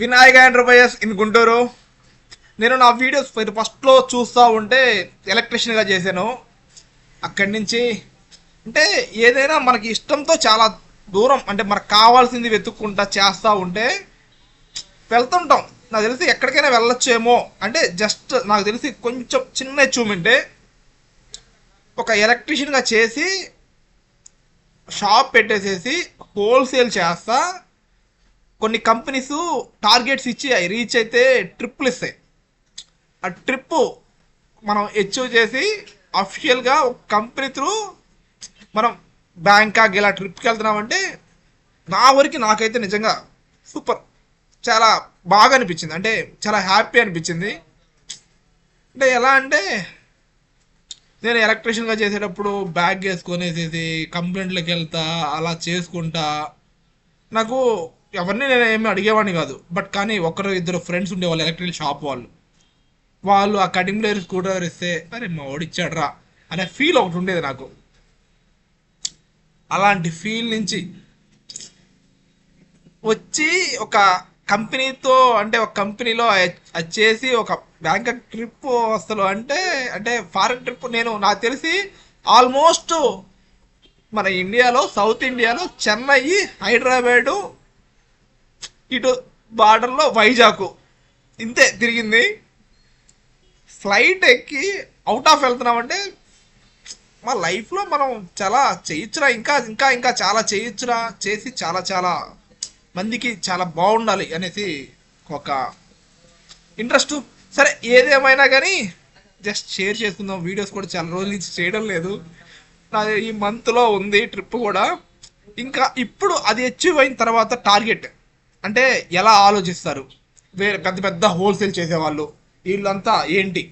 Vinayaka enterprises in Guntur. నేను నా videos ఫస్ట్లో చూస్తూ ఉంటే ఎలక్ట్రీషియన్గా చేశాను. అక్కడి నుంచి అంటే ఏదైనా మనకి ఇష్టంతో చాలా దూరం అంటే మనకు కావాల్సింది వెతుక్కుంటా చేస్తూ ఉంటే వెళ్తుంటాం. నాకు తెలిసి ఎక్కడికైనా వెళ్ళొచ్చేమో అంటే జస్ట్ నాకు తెలిసి కొంచెం చిన్న అచీవ్మెంటే ఒక ఎలక్ట్రీషియన్గా చేసి షాప్ పెట్టేసేసి హోల్సేల్ చేస్తా. కొన్ని కంపెనీస్ టార్గెట్స్ ఇచ్చి రీచ్ అయితే ట్రిప్లు ఇస్తాయి. ఆ ట్రిప్ మనం అచీవ్ చేసి అఫిషియల్గా ఒక కంపెనీ త్రూ మనం బ్యాంకాక్ ఇలా ట్రిప్కి వెళ్తున్నామంటే నా వరకు నాకైతే నిజంగా సూపర్. చాలా బాగా అనిపించింది. అంటే చాలా హ్యాపీ అనిపించింది. అంటే ఎలా అంటే నేను ఎలక్ట్రీషియన్గా చేసేటప్పుడు బ్యాగ్ వేసుకొనేసేసి కంప్లైంట్లకు వెళ్తా అలా చేసుకుంటా. నాకు ఎవరిని నేను ఏమి అడిగేవాడిని కాదు. బట్ కానీ ఒకరు ఇద్దరు ఫ్రెండ్స్ ఉండేవాళ్ళు ఎలక్ట్రికల్ షాప్ వాళ్ళు. వాళ్ళు ఆ కటింగ్ ప్లేయర్ స్కూటర్ ఇస్తే అరే మా వాడు రా అనే ఫీల్ ఒకటి ఉండేది నాకు. అలాంటి ఫీల్ నుంచి వచ్చి ఒక కంపెనీతో అంటే ఒక కంపెనీలో వచ్చేసి ఒక బ్యాంకాక్ ట్రిప్ అసలు అంటే అంటే ఫారెన్ ట్రిప్ నేను నాకు తెలిసి ఆల్మోస్ట్ మన ఇండియాలో సౌత్ ఇండియాలో చెన్నై హైదరాబాదు ఇటు బార్డర్లో వైజాగ్. ఇంతే తిరిగింది. ఫ్లైట్ ఎక్కి అవుట్ ఆఫ్ వెళ్తున్నామంటే మా లైఫ్లో మనం చాలా చేయొచ్చురా ఇంకా ఇంకా ఇంకా చాలా చేయొచ్చురా చేసి చాలా చాలా మందికి చాలా బాగుండాలి అనేసి ఒక ఇంట్రెస్ట్ సరే ఏదేమైనా కానీ జస్ట్ షేర్ చేసుకుందాం. వీడియోస్ కూడా చాలా రోజుల నుంచి చేయడం లేదు. ఈ మంత్లో ఉంది ట్రిప్ కూడా. ఇంకా ఇప్పుడు అది అచీవ్ అయిన తర్వాత టార్గెట్ అంటే ఎలా ఆలోచిస్తారు? వేరే పెద్ద పెద్ద హోల్సేల్ చేసేవాళ్ళు. వీళ్ళంతా ఏంటి?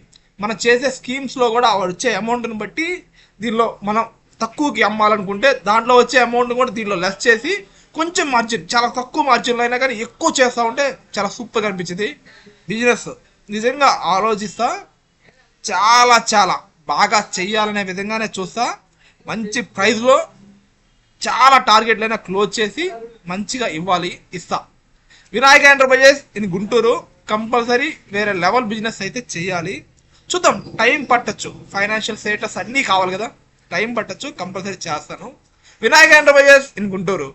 మనం చేసే స్కీమ్స్లో కూడా వచ్చే అమౌంట్ని బట్టి దీనిలో మనం తక్కువకి అమ్మాలనుకుంటే దాంట్లో వచ్చే అమౌంట్ కూడా దీనిలో లెస్ చేసి కొంచెం మార్జిన్ చాలా తక్కువ మార్జిన్లో అయినా కానీ ఎక్కువ చేస్తూ ఉంటే చాలా సూపర్గా అనిపించింది. బిజినెస్ నిజంగా ఆలోచిస్తా చాలా చాలా బాగా చెయ్యాలనే విధంగానే చూస్తా మంచి ప్రైస్లో చాలా టార్గెట్లైనా క్లోజ్ చేసి మంచిగా ఇవ్వాలి ఇస్తా. Vinayaka enterprises in Guntur. Compulsory వేరే లెవెల్ బిజినెస్ అయితే చేయాలి. చూద్దాం టైం పట్టచ్చు. ఫైనాన్షియల్ స్టేటస్ అన్నీ కావాలి కదా. టైం పట్టచ్చు కంపల్సరీ చేస్తాను. Vinayaka enterprises in Guntur.